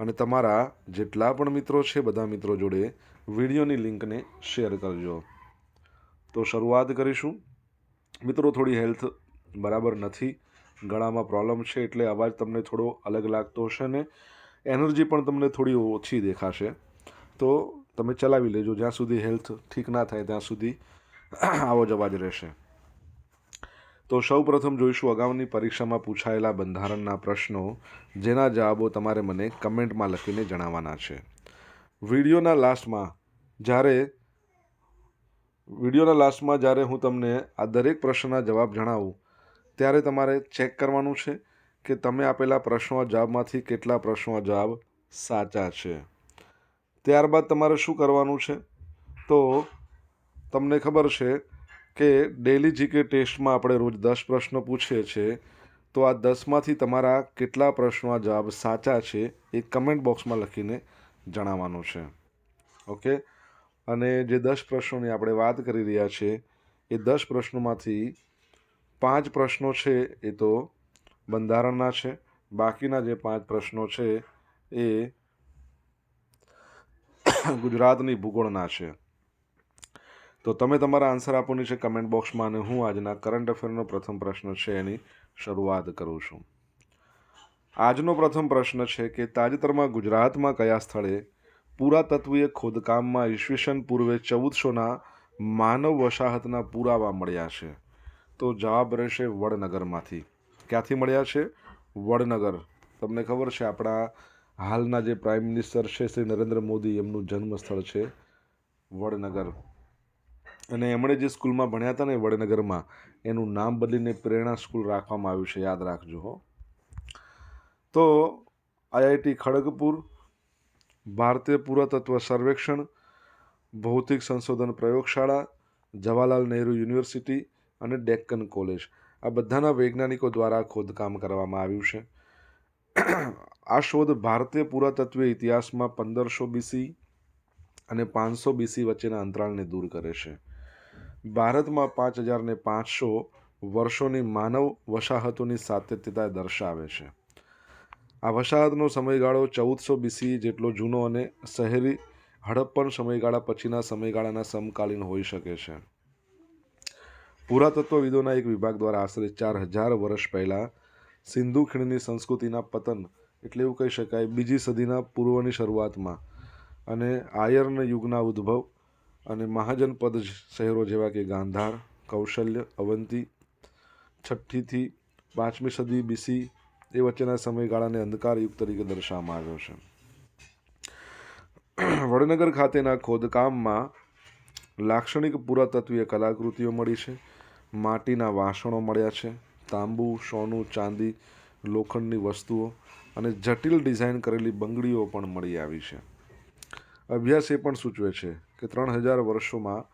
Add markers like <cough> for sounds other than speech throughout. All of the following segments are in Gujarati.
અને તમારા જેટલા પણ મિત્રો છે બધા મિત્રો જોડે વિડીયોની લિંકને શેર કરજો. તો શરૂઆત કરીશું. મિત્રો, થોડી હેલ્થ બરાબર નથી. ગળામાં પ્રોબ્લેમ છે એટલે અવાજ તમને થોડો અલગ લાગતો હશે ને એનર્જી પણ તમને થોડી ઓછી દેખાશે. તો તમે ચલાવી લેજો. જ્યાં સુધી હેલ્થ ઠીક ના થાય ત્યાં સુધી આવો જ અવાજ રહેશે. તો સૌ પ્રથમ જોઈશું અગાઉની પરીક્ષામાં પૂછાયેલા બંધારણના પ્રશ્નો, જેના જવાબો તમારે મને કમેન્ટમાં લખીને જણાવવાના છે. વિડીયોના લાસ્ટમાં જ્યારે, વિડીયોના લાસ્ટમાં જ્યારે હું તમને આ દરેક પ્રશ્નના જવાબ જણાવું, ત્યારે તમારે ચેક કરવાનું છે કે તમે આપેલા પ્રશ્નો જવાબમાંથી કેટલા પ્રશ્નો જવાબ સાચા છે. ત્યારબાદ તમારે શું કરવાનું છે? તો તમને ખબર છે કે ડેલી જીકે ટેસ્ટમાં આપણે રોજ દસ પ્રશ્નો પૂછીએ છીએ, તો આ દસમાંથી તમારા કેટલા પ્રશ્નોના જવાબ સાચા છે એ કમેન્ટ બોક્સમાં લખીને જણાવવાનું છે. ઓકે અને જે દસ પ્રશ્નોની આપણે વાત કરી રહ્યા છીએ, એ દસ પ્રશ્નોમાંથી પાંચ પ્રશ્નો છે એ તો બંધારણના છે. બાકીના જે પાંચ પ્રશ્નો છે એ ગુજરાતની ભૂગોળના છે. તો તમે તમારા આન્સર આપવાની છે કમેન્ટ બોક્સમાં અને હું આજના કરંટ અફેરનો પ્રથમ પ્રશ્ન છે એની શરૂઆત કરું છું. આજનો પ્રથમ પ્રશ્ન છે કે તાજેતરમાં ગુજરાતમાં કયા સ્થળે પુરાતત્વીય ખોદકામમાં ઈસવીસન પૂર્વે ચૌદસોના માનવ વસાહતના પુરાવા મળ્યા છે? તો જવાબ રહેશે વડનગરમાંથી. ક્યાંથી મળ્યા છે? વડનગર. તમને ખબર છે આપણા હાલના જે પ્રાઇમ મિનિસ્ટર છે શ્રી નરેન્દ્ર મોદી, એમનું જન્મસ્થળ છે વડનગર. અને એમણે જે સ્કૂલમાં ભણ્યા હતા ને વડનગરમાં, એનું નામ બદલીને પ્રેરણા સ્કૂલ રાખવામાં આવ્યું છે. યાદ રાખજો હો. તો આઈઆઈટી ખડગપુર, ભારતીય પુરાતત્વ સર્વેક્ષણ, ભૌતિક સંશોધન પ્રયોગશાળા, જવાહરલાલ નહેરુ યુનિવર્સિટી અને ડેક્કન કોલેજ. આ બધાના વૈજ્ઞાનિકો દ્વારા ખોદકામ કરવામાં આવ્યું છે. આ શોધ ભારતીય પુરાતત્વીય ઇતિહાસમાં પંદરસો બીસી અને પાંચસો બીસી વચ્ચેના અંતરાળને દૂર કરે છે. ભારતમાં પાંચ હજારને પાંચસો વર્ષોની માનવ વસાહતોની સાતત્યતા દર્શાવે છે. આ વસાહતનો સમયગાળો ચૌદસો બીસી જેટલો જૂનો અને શહેરી હડપ્પન સમયગાળા પછીના સમયગાળાના સમકાલીન હોઈ શકે છે. પુરાતત્વવિદોના એક વિભાગ દ્વારા આશરે ચાર હજાર વર્ષ પહેલાં સિંધુ ખીણની સંસ્કૃતિના પતન એટલે એવું કહી શકાય બીજી સદીના પૂર્વની શરૂઆતમાં અને આયર્ન યુગના ઉદ્ભવ અને મહાજનપદ શહેરો જેવા કે ગાંધાર, કૌશલ્ય, અવંતી, છઠ્ઠીથી પાંચમી સદી બીસી એ વચ્ચેના સમયગાળાને અંધકારયુગ તરીકે દર્શાવવામાં આવ્યો છે. વડનગર ખાતેના ખોદકામમાં લાક્ષણિક પુરાતત્વીય કલાકૃતિઓ મળી છે. માટીના વાસણો મળ્યા છે. તાંબુ, સોનું, ચાંદી, લોખંડની વસ્તુઓ અને જટિલ ડિઝાઇન કરેલી બંગડીઓ પણ મળી આવી છે. અભ્યાસ એ પણ સૂચવે છે કે ત્રણ હજાર વર્ષોમાં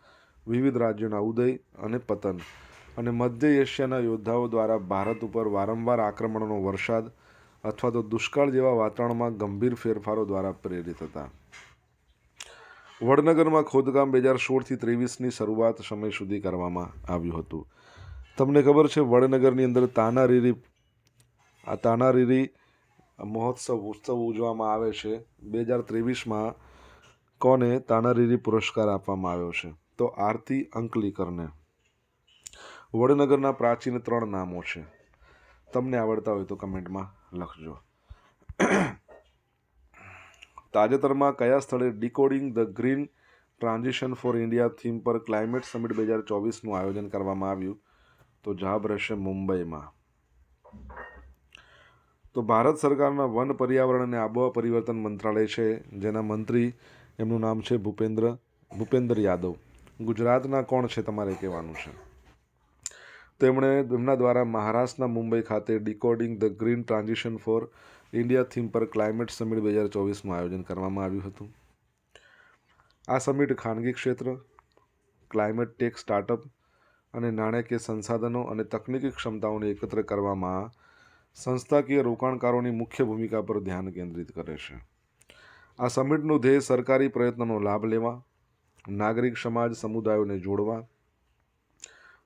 વિવિધ રાજ્યોના ઉદય અને પતન અને મધ્ય એશિયાના યોદ્ધાઓ દ્વારા ભારત ઉપર વારંવાર આક્રમણોનો વરસાદ અથવા તો દુષ્કાળ જેવા વાતાવરણમાં ગંભીર ફેરફારો દ્વારા પ્રેરિત હતા. વડનગરમાં ખોદકામ બે હજાર સોળથી ત્રેવીસની શરૂઆત સમય સુધી કરવામાં આવ્યું હતું. તમને ખબર છે વડનગરની અંદર તાનારીરી, આ તાનારીરી મહોત્સવ, ઉત્સવ ઉજવવામાં આવે છે. બે હજાર ત્રેવીસમાં કોને તાનારીરી પુરસ્કાર આપવામાં આવ્યો છે? તો આરતી અંકલીકરને. વડનગરના પ્રાચીન ત્રણ નામો છે. તમને આવડતા હોય તો કમેન્ટમાં લખજો. તાજેતરમાં કયા સ્થળે decoding the green transition for India theme પર ક્લાઇમેટ સમિટ બે હજાર ચોવીસનું આયોજન કરવામાં આવ્યું? તો જવાબ રહેશે મુંબઈમાં. તો ભારત સરકારના વન પર્યાવરણ અને આબોહવા પરિવર્તન મંત્રાલય છે, જેના મંત્રી એમનું નામ છે ભૂપેન્દ્ર ભૂપેન્દ્ર યાદવ. ગુજરાતના કોણ છે તમારે કહેવાનું છે? તેમણે એમના દ્વારા મહારાષ્ટ્રના મુંબઈ ખાતે decoding the green transition for India theme પર ક્લાઇમેટ સમિટ બે હજાર ચોવીસનું આયોજન કરવામાં આવ્યું હતું. આ સમિટ ખાનગી ક્ષેત્ર, ક્લાઇમેટ ટેક સ્ટાર્ટઅપ અને નાણાકીય સંસાધનો અને તકનીકી ક્ષમતાઓને એકત્ર કરવામાં સંસ્થાકીય રોકાણકારોની મુખ્ય ભૂમિકા પર ધ્યાન કેન્દ્રિત કરે છે. આ સમિટનું ધ્યેય સરકારી પ્રયત્નોનો લાભ લેવા, નાગરિક સમાજ સમુદાયોને જોડવા,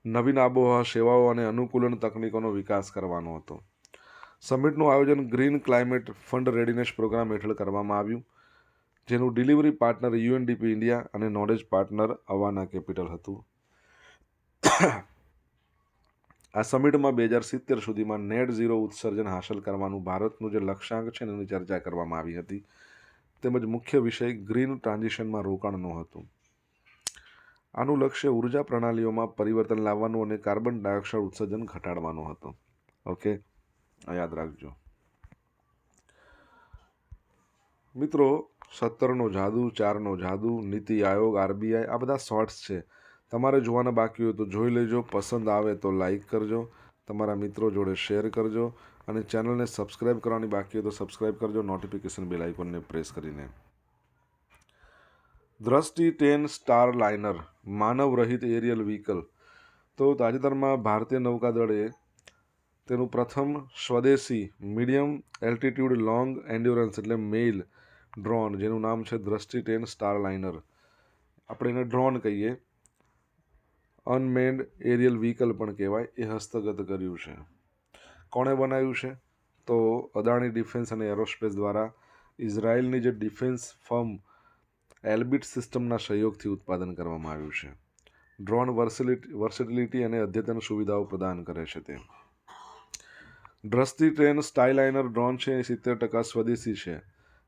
નવીન આબોહવા સેવાઓ અને અનુકૂલન તકનીકોનો વિકાસ કરવાનો હતો. સમિટનું આયોજન green climate fund readiness programme હેઠળ કરવામાં આવ્યું, જેનું ડિલિવરી પાર્ટનર યુએનડીપી ઇન્ડિયા અને નોલેજ પાર્ટનર અવાના કેપિટલ હતું. આ સમિટમાં બે હજાર સિત્તેર સુધીમાં નેટ ઝીરો ઉત્સર્જન હાંસલ કરવાનું ભારતનું જે લક્ષ્યાંક છે એની ચર્ચા કરવામાં આવી હતી. તેમજ મુખ્ય વિષય ગ્રીન ટ્રાન્ઝિશનમાં રોકાણનું હતું. આનું લક્ષ્ય ઊર્જા પ્રણાલીઓમાં પરિવર્તન લાવવાનું અને કાર્બન ડાયોક્સાઇડ ઉત્સર્જન ઘટાડવાનું હતું. ઓકે યાદ રાખજો. મિત્રો, સત્તરનો જાદુ, ચારનો જાદુ, નીતિ આયોગ, આરબીઆઈ, આ બધા શોર્ટ્સ છે. તમારે જોવાના બાકી હોય તો જોઈ લેજો. પસંદ આવે તો લાઈક કરજો. તમારા મિત્રો જોડે શેર કરજો અને ચેનલને સબસ્ક્રાઇબ કરવાની બાકી હોય તો સબસ્ક્રાઇબ કરજો નોટિફિકેશન બેલ આઇકોનને પ્રેસ કરીને. દ્રષ્ટિ ટેન સ્ટાર લાઇનર માનવ રહિત એરિયલ વ્હીકલ તો તાજેતરમાં ભારતીય નૌકાદળે તેનું પ્રથમ સ્વદેશી મીડિયમ એલ્ટિટ્યૂડ લોંગ એન્ડ્યોરન્સ એટલે મેઇલ ડ્રોન જેનું નામ છે દ્રષ્ટિ ટેન સ્ટાર લાઇનર આપણે એને ડ્રોન કહીએ. અનમેન્ડ એરિયલ વ્હીકલ પણ કહેવાય, એ હસ્તગત કર્યું છે. કોણે બનાવ્યું છે? તો અદાણી ડિફેન્સ અને એરોસ્પેસ દ્વારા ઇઝરાયલની જે ડિફેન્સ ફર્મ એલ્બિટ સિસ્ટમના સહયોગથી ઉત્પાદન કરવામાં આવ્યું છે. ડ્રોન વર્સિલિટી, વર્સિટિલિટી અને અદ્યતન સુવિધાઓ પ્રદાન કરે છે તે. ડ્રસ્તી ટ્રેન સ્ટાઇલાઇનર ડ્રોન છે એ સિત્તેર ટકા સ્વદેશી છે,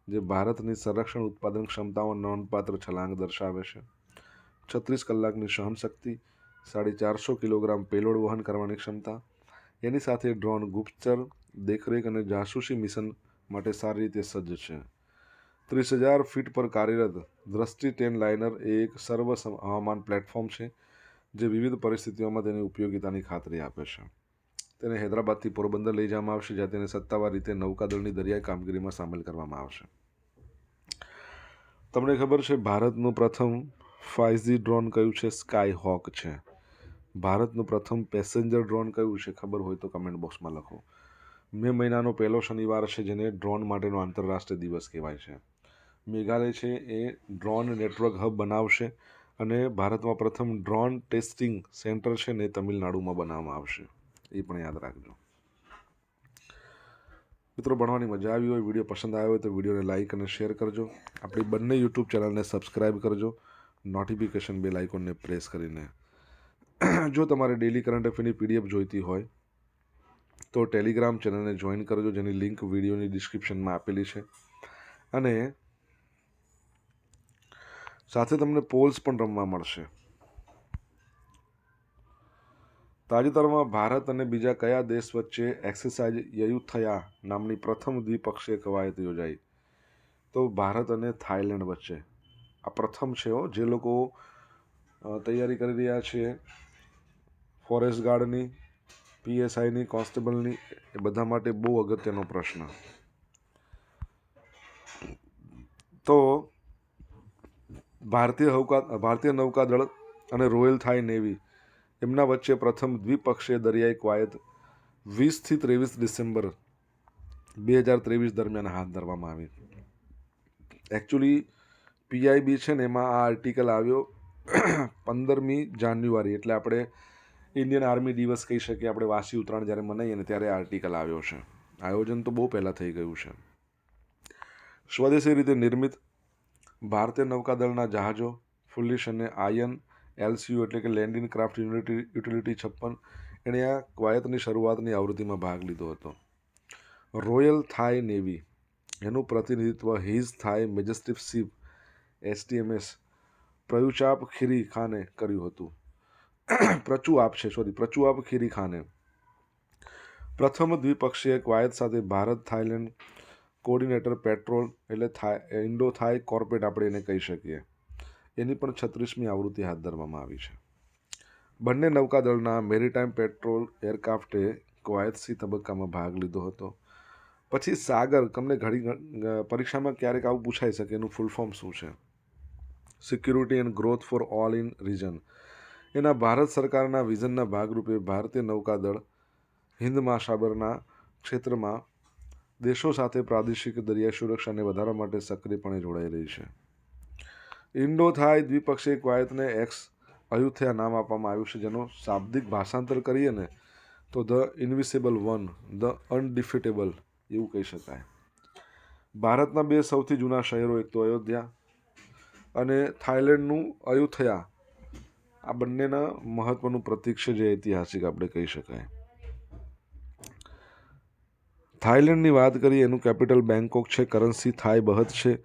જે ભારતની સંરક્ષણ ઉત્પાદન ક્ષમતાઓ નોંધપાત્ર છલાંગ દર્શાવે છે. છત્રીસ કલાકની સહનશક્તિ સાડી ચારસો કિલોગ્રામ પેલોડ વહન કરવાની ક્ષમતા, એની સાથે ડ્રોન ગુપ્તચર, દેખરેખ અને જાસૂસી મિશન માટે સારી રીતે સજ્જ છે. ત્રીસ હજાર ફીટ પર કાર્યરત દ્રષ્ટિ ટેન લાઇનર એ એક સર્વ હવામાન પ્લેટફોર્મ છે, જે વિવિધ પરિસ્થિતિઓમાં તેની ઉપયોગિતાની ખાતરી આપે છે. તેને હૈદરાબાદથી પોરબંદર લઈ જવામાં આવશે, જ્યાં તેને સત્તાવાર રીતે નૌકાદળની દરિયાઈ કામગીરીમાં સામેલ કરવામાં આવશે. તમને ખબર છે, ભારતનું પ્રથમ ફાઇવ જી ડ્રોન કયું છે? સ્કાય હોક છે. ભારતનું પ્રથમ પેસેન્જર ડ્રોન કયું છે ખબર હોય તો કમેન્ટ બોક્સમાં લખો. મે મહિનાનો પહેલો શનિવાર છે જેને ડ્રોન માટેનો આંતરરાષ્ટ્રીય દિવસ કહેવાય છે. મેઘાલય છે એ ડ્રોન નેટવર્ક હબ બનાવશે અને ભારતમાં પ્રથમ ડ્રોન ટેસ્ટિંગ સેન્ટર છે ને તમિલનાડુમાં બનાવવામાં આવશે. એ પણ યાદ રાખજો. મિત્રો, ભણવાની મજા આવી હોય, વીડિયો પસંદ આવ્યો હોય તો વિડીયોને લાઇક અને શેર કરજો. આપણી બંને યુટ્યુબ ચેનલને સબસ્ક્રાઇબ કરજો. નોટિફિકેશન બેલ આઇકોનને પ્રેસ કરીને જો તમારે ડેલી કરંટ અફેરની પીડીએફ જોઈતી હોય, તો ટેલિગ્રામ ચેનલને જોઈન કરજો, જેની લિંક વિડીયોની ડિસ્ક્રિપ્શનમાં આપેલી છે. અને સાથે તમને પોલ્સ પણ રમવા મળશે. તાજેતરમાં ભારત અને બીજા કયા દેશ વચ્ચે એક્સરસાઇઝ યયુથયા નામની પ્રથમ દ્વિપક્ષીય કવાયત યોજાઈ? તો ભારત અને થાઈલેન્ડ વચ્ચે. આ પ્રથમ છે જે લોકો તૈયારી કરી રહ્યા છે. ફોરેસ્ટ ગાર્ડની, પીએસઆઈની, કોન્સ્ટેબલની, એ બધા માટે બહુ અગત્યનો પ્રશ્ન. તો ભારતીય હવકા, ભારતીય નૌકાદળ અને રોયલ થાઈ નેવી એમના વચ્ચે પ્રથમ દ્વિપક્ષીય દરિયાઈ કવાયત વીસથી ત્રેવીસ ડિસેમ્બર બે હજાર ત્રેવીસ દરમિયાન હાથ ધરવામાં આવી. એકચ્યુઅલી પીઆઈબી છે ને એમાં આ આર્ટિકલ આવ્યો પંદરમી જાન્યુઆરી, એટલે આપણે ઇન્ડિયન આર્મી દિવસ કહી શકીએ, આપણે વાસી ઉત્તરાયણ જ્યારે મનાવીએ ને ત્યારે આર્ટિકલ આવ્યો છે. આયોજન તો બહુ પહેલાં થઈ ગયું છે. સ્વદેશી રીતે નિર્મિત ભારતીય નૌકાદળના જહાજો ફુલ્લિશ અને આયન એલસીયુ એટલે કે land in craft unity utility છપ્પન, એણે આ કવાયતની શરૂઆતની આવૃત્તિમાં ભાગ લીધો હતો. રોયલ થાઈ નેવી એનું પ્રતિનિધિત્વ હિઝ થાઈ મેજેસ્ટિવ શિપ એસટીએમએસ પ્રયુચાપ ખીરી ખાને કર્યું હતું. <clears throat> પ્રચુ આપ છે સોરી પ્રચુ આપ ખીરી ખાને. પ્રથમ દ્વિપક્ષીય કવાયત સાથે ભારત થાઈલેન્ડ કોર્ડિનેટર પેટ્રોલ એટલે થાય ઇન્ડો થાય કોર્પેટ આપણે એને કહી શકીએ. એની પણ છત્રીસમી આવૃત્તિ હાથ ધરવામાં આવી છે. બંને નૌકાદળના મેરીટાઈમ પેટ્રોલ એરક્રાફ્ટે કવાયતસી તબક્કામાં ભાગ લીધો હતો. પછી સાગર, તમને ઘણી પરીક્ષામાં ક્યારેક આવું પૂછાઈ શકે, એનું ફૂલ ફોર્મ શું છે? Security and growth for all in region એના ભારત સરકારના વિઝનના ભાગરૂપે ભારતીય નૌકાદળ હિન્દ મહાસાગરના ક્ષેત્રમાં દેશો સાથે પ્રાદેશિક દરિયાઈ સુરક્ષાને વધારવા માટે સક્રિયપણે જોડાઈ રહી છે. ઇન્ડો થાય દ્વિપક્ષીય કવાયતને એક્સ અયુથ્યા નામ આપવામાં આવ્યું છે, જેનો શાબ્દિક ભાષાંતર કરીએ ને તો the invincible one, the undefeatable એવું કહી શકાય. ભારતના બે સૌથી જૂના શહેરો એક તો અયોધ્યા અને થાઈલેન્ડનું અયુથયા આ બંનેના મહત્વનું પ્રતીક છે જે ઐતિહાસિક આપણે કહી શકાય. થાઈલેન્ડની વાત કરીએ, એનું કેપિટલ બેંકોક છે, કરન્સી થાઈ બહત છે.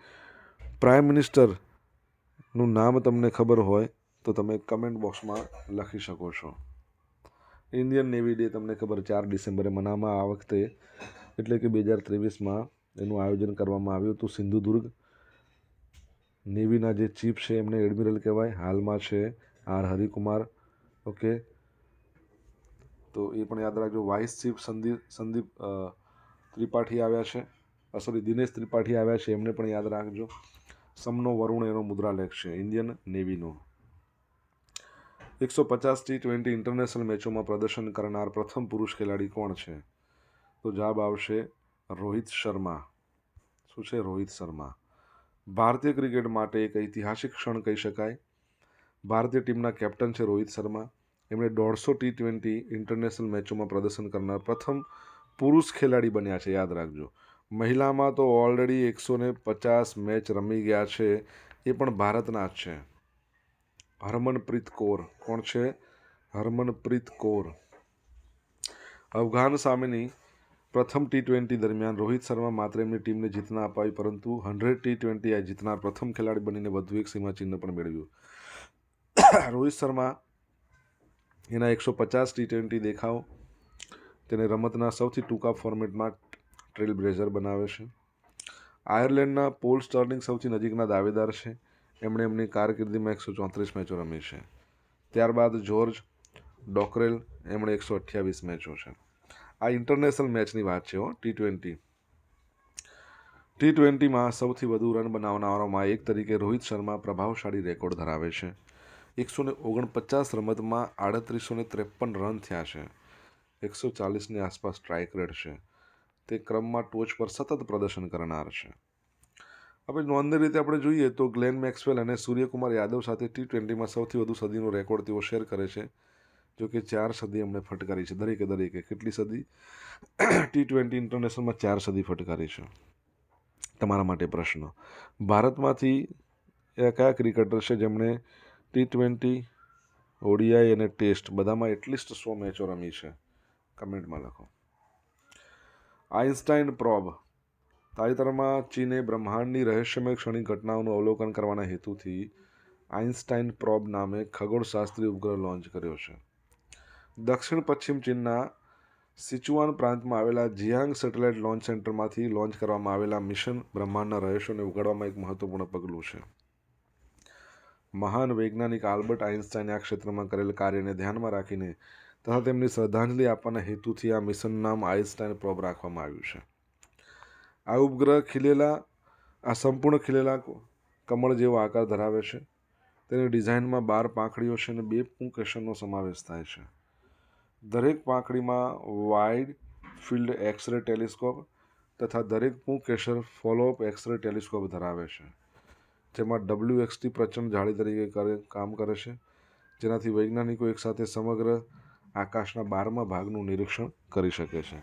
પ્રાઇમ મિનિસ્ટરનું નામ તમને ખબર હોય તો તમે કમેન્ટ બોક્સમાં લખી શકો છો. ઇન્ડિયન નેવી ડે તમને ખબર, ચાર ડિસેમ્બરે મનામાં આ વખતે, એટલે કે બે હજાર ત્રેવીસમાં એનું આયોજન કરવામાં આવ્યું હતું. સિંધુદુર્ગ નેવીના જે ચીફ છે, એમને એડમિરલ કહેવાય. હાલમાં છે આર હરિકુમાર ઓકે તો એ પણ યાદ રાખજો, વાઇસ ચીફ સંદીપ સંદીપ ત્રિપાઠી આવ્યા છે. સોરી દિનેશ ત્રિપાઠી આવ્યા છે, એમને પણ યાદ રાખજો. સમનો વરુણ એનો મુદ્રાલેખ છે ઇન્ડિયન નેવીનો એકસો પચાસ ટી ટ્વેન્ટી ઇન્ટરનેશનલ મેચોમાં પ્રદર્શન કરનાર પ્રથમ પુરુષ ખેલાડી કોણ છે? તો જવાબ આવશે રોહિત શર્મા. શું છે રોહિત શર્મા? ભારતીય ક્રિકેટ માટે એક ઐતિહાસિક ક્ષણ કહી શકાય. ભારતીય ટીમના કેપ્ટન છે રોહિત શર્મા. એમણે દોઢસો ટી ટ્વેન્ટી ઇન્ટરનેશનલ મેચોમાં પ્રદર્શન કરનાર પ્રથમ પુરુષ ખેલાડી બન્યા છે, યાદ રાખજો. મહિલામાં તો ઓલરેડી એકસો ને પચાસ મેચ રમી ગયા છે, એ પણ ભારતના જ છે. હરમનપ્રીત કૌર કોણ છે? હરમનપ્રીત કૌર. અફઘાન સામેની પ્રથમ ટી ટ્વેન્ટી દરમિયાન રોહિત શર્મા માત્ર એમની ટીમને જીતના અપાવી, પરંતુ હંડ્રેડ ટી ટ્વેન્ટી આ જીતનાર પ્રથમ ખેલાડી બનીને વધુ એક સીમાચિહ્ન પણ મેળવ્યું. <coughs> રોહિત શર્મા, એના એકસો પચાસ ટી ટ્વેન્ટી દેખાવ, તેને રમતના સૌથી ટૂંકા ફોર્મેટમાં ટ્રેલ બ્લેઝર બનાવે છે. આયર્લેન્ડના પોલ સ્ટર્લિંગ સૌથી નજીકના દાવેદાર છે. એમણે એમની કારકિર્દીમાં એકસો ચોત્રીસ મેચો રમી છે. ત્યારબાદ જ્યોર્જ ડોકરેલ એમણે એકસો અઠ્યાવીસ મેચો છે. આ ઇન્ટરનેશનલ મેચની વાત છે હો, ટી ટ્વેન્ટી. ટી ટ્વેન્ટીમાં સૌથી વધુ રન બનાવનારાઓમાં એક તરીકે રોહિત શર્મા પ્રભાવશાળી રેકોર્ડ ધરાવે છે. એકસો ને ઓગણપચાસ રમતમાં આડત્રીસો ને ત્રેપન રન થયા છે. એકસો ચાલીસની આસપાસ સ્ટ્રાઇક રેટ છે. તે ક્રમમાં ટોચ પર સતત પ્રદર્શન કરનાર છે. હવે નોંધની રીતે આપણે જોઈએ તો ગ્લેન મેક્સવેલ અને સૂર્યકુમાર યાદવ સાથે ટી ટ્વેન્ટીમાં સૌથી વધુ સદીનો રેકોર્ડ તેઓ શેર કરે છે જો કે ચાર સદી એમણે ફટકારી છે. દરેકે દરેકે કેટલી સદી? ટી ટ્વેન્ટી ઇન્ટરનેશનલમાં ચાર સદી ફટકારી છે. તમારા માટે પ્રશ્ન. ભારતમાંથી એ કયા ક્રિકેટર છે જેમણે ટી ટ્વેન્ટી, ઓડીઆઈ અને ટેસ્ટ બધામાં એટલીસ્ટ સો મેચો રમી છે. કમેન્ટમાં લખો. Einstein probe. તાજેતરમાં ચીને બ્રહ્માંડની રહસ્યમય ક્ષણિક ઘટનાઓનું અવલોકન કરવાના હેતુથી આઇન્સ્ટાઇન પ્રોબ નામે ખગોળશાસ્ત્રી ઉપગ્રહ લોન્ચ કર્યો છે. દક્ષિણ પશ્ચિમ ચીનના સિચુઆન પ્રાંતમાં આવેલા જિયાંગ સેટેલાઇટ લોન્ચ સેન્ટરમાંથી લોન્ચ કરવામાં આવેલા મિશન બ્રહ્માંડના રહસ્યોને ઉગાડવામાં એક મહત્વપૂર્ણ પગલું છે. મહાન વૈજ્ઞાનિક આલ્બર્ટ આઇન્સ્ટાઈને આ ક્ષેત્રમાં કરેલ કાર્યને ધ્યાનમાં રાખીને તથા તેમની શ્રદ્ધાંજલિ આપવાના હેતુથી આ મિશન નામ આઇન્સ્ટાઈન પ્રોબ રાખવામાં આવ્યું છે. આ ઉપગ્રહ ખીલેલા, આ સંપૂર્ણ ખીલેલા કમળ જેવો આકાર ધરાવે છે. તેની ડિઝાઇનમાં બાર પાંખડીઓ છે અને બે પુંકેશનનો સમાવેશ થાય છે. દરેક પાંખડીમાં wide field X ray telescope તથા દરેક પુંકેશર ફોલોઅપ એક્સરે ટેલિસ્કોપ ધરાવે છે. જેમાં ડબલ્યુ એક્સટી પ્રચંડ જાળી તરીકે કામ કરે છે. જેનાથી વૈજ્ઞાનિકો એકસાથે સમગ્ર આકાશના બારમા ભાગનું નિરીક્ષણ કરી શકે છે.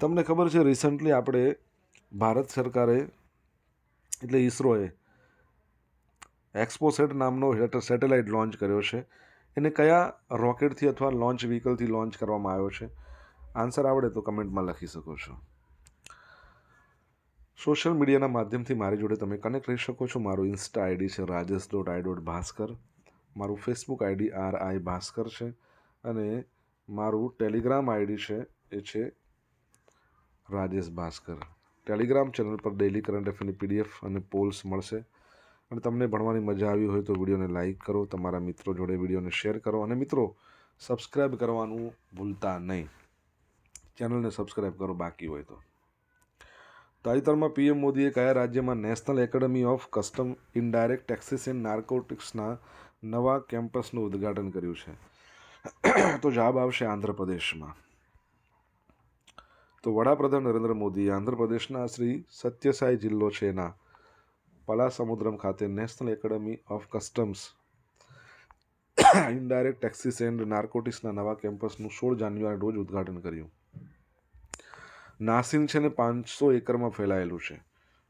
તમને ખબર છે રિસન્ટલી આપણે ભારત સરકારે, એટલે ઈસરોએ એક્સપોસેટ નામનો સેટેલાઇટ લોન્ચ કર્યો છે. એને કયા રોકેટથી અથવા લોન્ચ વ્હીકલથી લોન્ચ કરવામાં આવ્યો છે? આન્સર આવડે તો કમેન્ટમાં લખી શકો છો. સોશિયલ મીડિયાના માધ્યમથી મારી જોડે તમે કનેક્ટ રહી શકો છો. મારું ઇન્સ્ટા આઈડી છે Rajesh dot I dot Bhaskar મારું Facebook ID R I Bhaskar છે. અને મારું ટેલિગ્રામ આઈડી છે, એ છે રાજેશ ભાસ્કર. ટેલિગ્રામ ચેનલ પર ડેલી કરંટ અફેરની પીડીએફ અને પોલ્સ મળશે. અને તમને ભણવાની મજા આવી હોય તો વિડીયોને લાઇક કરો, તમારા મિત્રો જોડે વિડીયોને શેર કરો. અને મિત્રો સબસ્ક્રાઈબ કરવાનું ભૂલતા નહીં. ચેનલને સબસ્ક્રાઈબ કરો બાકી હોય તો. તાજેતરમાં પીએમ મોદીએ કયા રાજ્યમાં national academy of custom indirect taxes and નાર્કોટિક્સના નવા કેમ્પસનું ઉદ્ઘાટન કર્યું છે? તો જવાબ આવશે આંધ્રપ્રદેશમાં. તો વડાપ્રધાન નરેન્દ્ર મોદીએ આંધ્રપ્રદેશના શ્રી સત્યસાઈ જિલ્લો છે એના પલાસમુદ્રમ ખાતે national academy of customs indirect taxes and નાર્કોટિક્સના નવા કેમ્પસનું સોળ જાન્યુઆરી રોજ ઉદ્ઘાટન કર્યું. નાસિન છે ને પાંચસો એકરમાં ફેલાયેલું છે,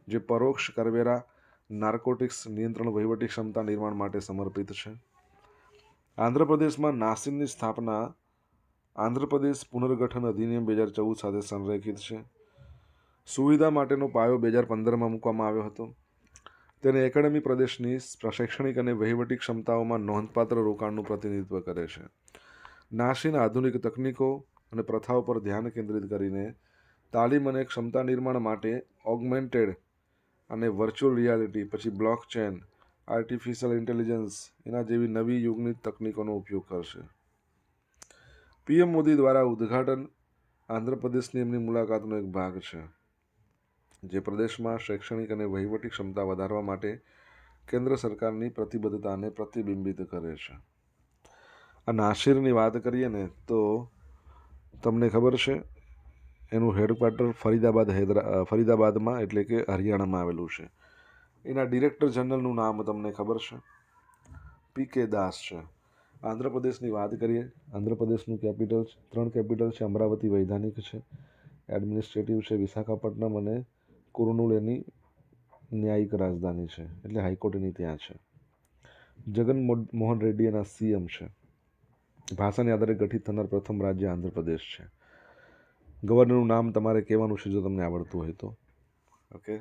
જે પરોક્ષ કરવેરા નાર્કોટિક્સ નિયંત્રણ વહીવટી ક્ષમતા નિર્માણ માટે સમર્પિત છે. આંધ્રપ્રદેશમાં નાસિનની સ્થાપના આંધ્રપ્રદેશ પુનર્ગઠન અધિનિયમ બે હજાર ચૌદ સાથે સંરેખિત છે. સુવિધા માટેનો પાયો બે હજાર પંદરમાં મૂકવામાં આવ્યો હતો. તેને એકેડમી પ્રદેશની શૈક્ષણિક અને વહીવટી ક્ષમતાઓમાં નોંધપાત્ર રોકાણનું પ્રતિનિધિત્વ કરે છે. નાસીન આધુનિક તકનીકો અને પ્રથાઓ પર ધ્યાન કેન્દ્રિત કરીને તાલીમ અને ક્ષમતા નિર્માણ માટે ઓગમેન્ટેડ અને વર્ચ્યુઅલ રિયાલિટી, પછી બ્લોક ચેન આર્ટિફિશિયલ ઇન્ટેલિજન્સ, એના જેવી નવી યુગની તકનીકોનો ઉપયોગ કરશે. પીએમ મોદી દ્વારા ઉદ્ઘાટન આંધ્રપ્રદેશની એમની મુલાકાતનો એક ભાગ છે, જે પ્રદેશમાં શૈક્ષણિક અને વહીવટી ક્ષમતા વધારવા માટે કેન્દ્ર સરકારની પ્રતિબદ્ધતાને પ્રતિબિંબિત કરે છે. આ નાસિરની વાત કરીએ ને, તો તમને ખબર છે એનું હેડક્વાર્ટર ફરીદાબાદ હૈદરા ફરીદાબાદમાં એટલે કે હરિયાણામાં આવેલું છે. એના ડિરેક્ટર જનરલનું નામ તમને ખબર છે? પી કે દાસ છે. આંધ્રપ્રદેશની વાત કરીએ, આંધ્રપ્રદેશનું કેપિટલ ત્રણ કેપિટલ છે, અમરાવતી વૈધાનિક છે એડમિનિસ્ટ્રેટિવ છે, વિશાખાપટ્ટનમ અને કુર્નુલ એની ન્યાયિક રાજધાની છે, એટલે હાઈકોર્ટ એની ત્યાં છે. જગન મોહન રેડ્ડી એના સીએમ છે. ભાષાને આધારે ગઠિત થનાર પ્રથમ રાજ્ય આંધ્રપ્રદેશ છે. ગવર્નરનું નામ તમારે કહેવાનું છે, જો તમને આવડતું હોય તો. Okay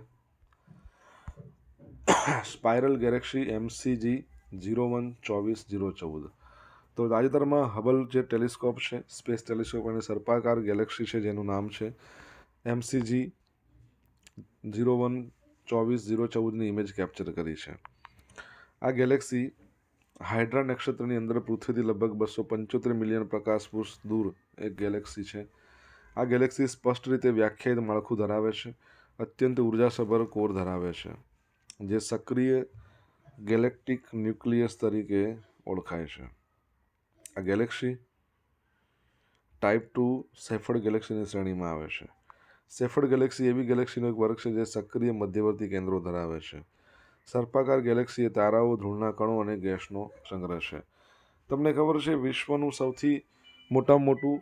spiral galaxy MCG zero one ચોવીસ ઝીરો ચૌદ તો તાજેતરમાં હબલ જે ટેલિસ્કોપ છે સ્પેસ ટેલિસ્કોપ અને સર્પાકાર ગેલેક્સી છે, જેનું નામ છે એમસીજી જીરો વન ચોવીસ જીરો ચૌદની ઇમેજ કેપ્ચર કરી છે. આ ગેલેક્સી હાઇડ્રા નક્ષત્રની અંદર પૃથ્વીથી લગભગ બસો પંચોતેર મિલિયન પ્રકાશ વર્ષ દૂર એક ગેલેક્સી છે. આ ગેલેક્સી સ્પષ્ટ રીતે વ્યાખ્યાયિત માળખું ધરાવે છે. અત્યંત ઉર્જાસભર કોર ધરાવે છે, જે સક્રિય ગેલેક્ટિક ન્યુક્લિયસ તરીકે ઓળખાય છે. આ ગેલેક્સી ટાઈપ ટુ સેફર્ડ ગેલેક્સીની શ્રેણીમાં આવે છે. સેફર્ડ ગેલેક્સી એવી ગેલેક્સીનો એક વર્ગ છે, જે સક્રિય મધ્યવર્તી કેન્દ્રો ધરાવે છે. સર્પાકાર ગેલેક્સી એ તારાઓ, ધૂળના કણો અને ગેસનો સંગ્રહ છે. તમને ખબર છે, વિશ્વનું સૌથી મોટામાં મોટું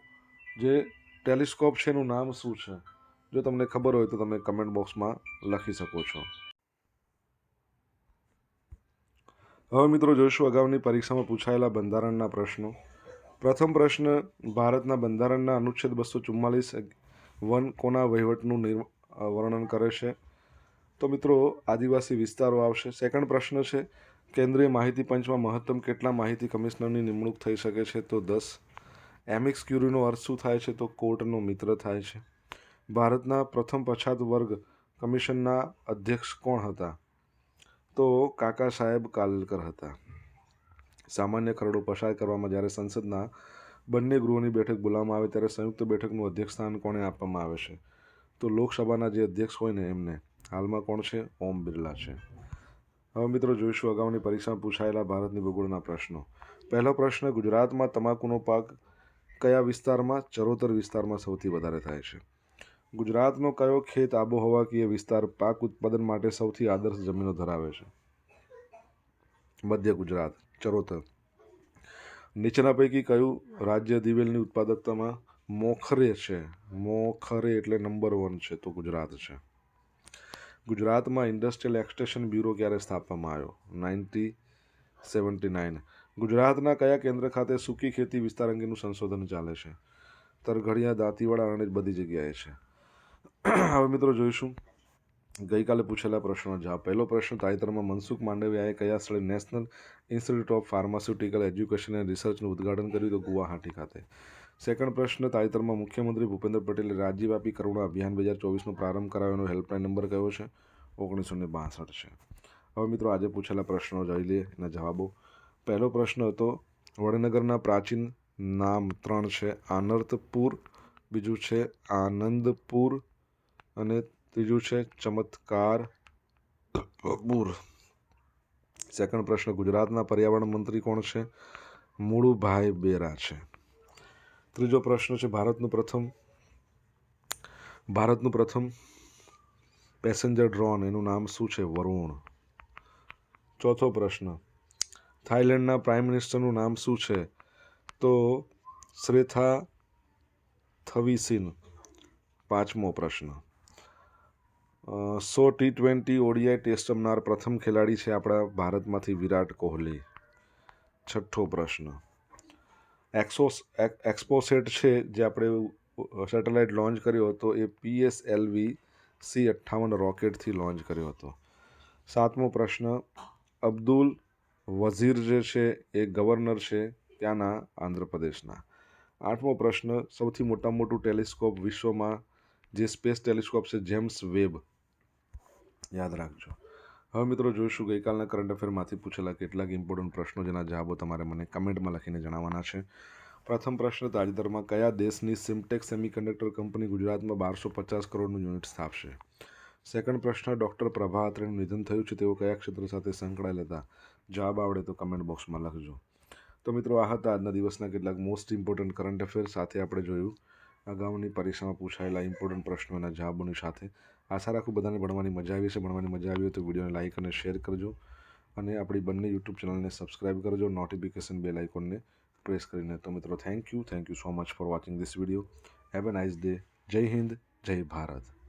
જે ટેલિસ્કોપ છે એનું નામ શું છે? જો તમને ખબર હોય તો તમે કમેન્ટ બોક્સમાં લખી શકો છો. હવે મિત્રો જોઈશું અગાઉની પરીક્ષામાં પૂછાયેલા બંધારણના પ્રશ્નો. પ્રથમ પ્રશ્ન, ભારતના બંધારણના અનુચ્છેદ બસો ચુમ્માલીસ વન કોના વહીવટનું વર્ણન કરે છે? તો મિત્રો આદિવાસી વિસ્તારો આવશે. સેકન્ડ પ્રશ્ન છે, કેન્દ્રીય માહિતી પંચમાં મહત્તમ કેટલા માહિતી કમિશનરની નિમણૂક થઈ શકે છે? તો દસ. એમિક્સ ક્યુરીનો અર્થ શું થાય છે તો કોર્ટનો મિત્ર થાય છે. ભારતના પ્રથમ પછાત વર્ગ કમિશનના અધ્યક્ષ કોણ હતા? તો કાકા સાહેબ કાલકર હતા. સામાન્ય ખરડો પસાર કરવામાં જ્યારે સંસદના બંને ગૃહોની બેઠક બોલાવવામાં આવે ત્યારે સંયુક્ત બેઠકનું અધ્યક્ષસ્થાન કોણે આપવામાં આવે છે? તો લોકસભાના જે અધ્યક્ષ હોય ને એમને. હાલમાં કોણ છે? ઓમ બિરલા છે. હવે મિત્રો જોઈશું અગાઉની પરીક્ષામાં પૂછાયેલા ભારતની ભૂગોળના પ્રશ્નો. પહેલો પ્રશ્ન, ગુજરાતમાં તમાકુનો પાક કયા વિસ્તારમાં? ચરોતર વિસ્તારમાં સૌથી વધારે થાય છે. ગુજરાતનો કયો ખેત આબોહવાકીય વિસ્તાર પાક ઉત્પાદન માટે સૌથી આદર્શ જમીનો ધરાવે છે? મધ્ય ગુજરાત, ચરોતર. નીચેના પૈકી કયું રાજ્ય દિવેલની ઉત્પાદકતામાં મોખરે છે? મોખરે એટલે નંબર વન છે તો ગુજરાત છે. ગુજરાતમાં ઇન્ડસ્ટ્રીયલ એક્સટેશન બ્યુરો ક્યારે સ્થાપવામાં આવ્યો? નાઇન્ટી સેવન્ટી નાઇન ગુજરાતના કયા કેન્દ્ર ખાતે સૂકી ખેતી વિસ્તાર અંગેનું સંશોધન ચાલે છે? તરઘડિયા, દાંતીવાડા અને બધી જગ્યાએ છે. હવે મિત્રો જોઈશું. ગઈકાલે પૂછેલા પ્રશ્નનો જવાબ. પહેલો પ્રશ્ન, તાજેતરમાં મનસુખ માંડવિયાએ કયા સ્થળે national institute of pharmaceutical education and રિસર્ચનું ઉદ્ઘાટન કર્યું તો ગુવાહાટી ખાતે? સેકન્ડ પ્રશ્ન, તાજેતરમાં મુખ્યમંત્રી ભૂપેન્દ્ર પટેલે રાજ્યવ્યાપી કરુણા અભિયાન બે હજાર ચોવીસનો પ્રારંભ કરાવ્યોનો હેલ્પલાઇન નંબર કયો છે? ઓગણીસો ને બાસઠ છે. હવે મિત્રો આજે પૂછેલા પ્રશ્નો જોઈ લઈએ એના જવાબો. પહેલો પ્રશ્ન હતો, વડનગરના પ્રાચીન નામ ત્રણ છે આનર્તપુર બીજું છે આનંદપુર અને ત્રીજું છે ચમત્કાર પુર સેકન્ડ પ્રશ્ન, ગુજરાતના પર્યાવરણ મંત્રી કોણ છે? મુળુભાઈ બેરા છે. ત્રીજો પ્રશ્ન છે, ભારતનું પ્રથમ ભારતનું પ્રથમ પેસેન્જર ડ્રોન એનું નામ શું છે? વરુણ. ચોથો પ્રશ્ન થાઈલેન્ડના પ્રાઇમ મિનિસ્ટરનું નામ શું છે? તો શ્રેથા થવીસિન. પાંચમો પ્રશ્ન. સો ટી ટ્વેન્ટી ઓડીઆઈ ટેસ્ટ રમનાર પ્રથમ ખેલાડી છે આપણા ભારતમાંથી વિરાટ કોહલી. છઠ્ઠો પ્રશ્ન. એક્સોસ, એક- એક્સપોસેટ છે જે આપણે સેટેલાઇટ લોન્ચ કર્યો હતો એ પીએસએલવી સી અઠ્ઠાવન રોકેટથી લોન્ચ કર્યો હતો. સાતમો પ્રશ્ન, અબ્દુલ વઝીર જે છે એ ગવર્નર છે ત્યાંના આંધ્રપ્રદેશના આઠમો પ્રશ્ન, સૌથી મોટામાં મોટું ટેલિસ્કોપ વિશ્વમાં જે સ્પેસ ટેલિસ્કોપ છે જેમ્સ વેબ. યાદ રાખજો. હવે મિત્રો જોઈશું ગઈકાલના કરંટ અફેરમાંથી પૂછેલા કેટલાક ઇમ્પોર્ટન્ટ પ્રશ્નો જેના જવાબો તમારે મને કમેન્ટમાં લખીને જણાવવાના છે. પ્રથમ પ્રશ્ન, તાજેતરમાં કયા દેશની સિમટેક સેમિકન્ડક્ટર કંપની ગુજરાતમાં બારસો પચાસ કરોડનું યુનિટ સ્થાપશે? સેકન્ડ પ્રશ્ન ડૉક્ટર પ્રભા અત્રેનું નિધન થયું છે, તેઓ કયા ક્ષેત્ર સાથે સંકળાયેલા હતા? જવાબ આવડે તો કમેન્ટ બોક્સમાં લખજો. તો મિત્રો, આ હતા આજના દિવસના કેટલાક મોસ્ટ ઇમ્પોર્ટન્ટ કરંટ અફેર સાથે આપણે જોયું. અગાઉની પરીક્ષામાં પૂછાયેલા ઇમ્પોર્ટન્ટ પ્રશ્નોના જવાબોની સાથે. આશા રાખું બધાને ભણવાની મજા આવી છે ભણવાની મજા આવી હોય તો વિડીયોને લાઇક અને શેર કરજો. અને આપણી બંને યુટ્યુબ ચેનલને સબસ્ક્રાઇબ કરજો. નોટિફિકેશન બેલ આઇકોનને પ્રેસ કરીને. તો મિત્રો thank you thank you so much for watching this video have a nice day Jai Hind Jai Bharat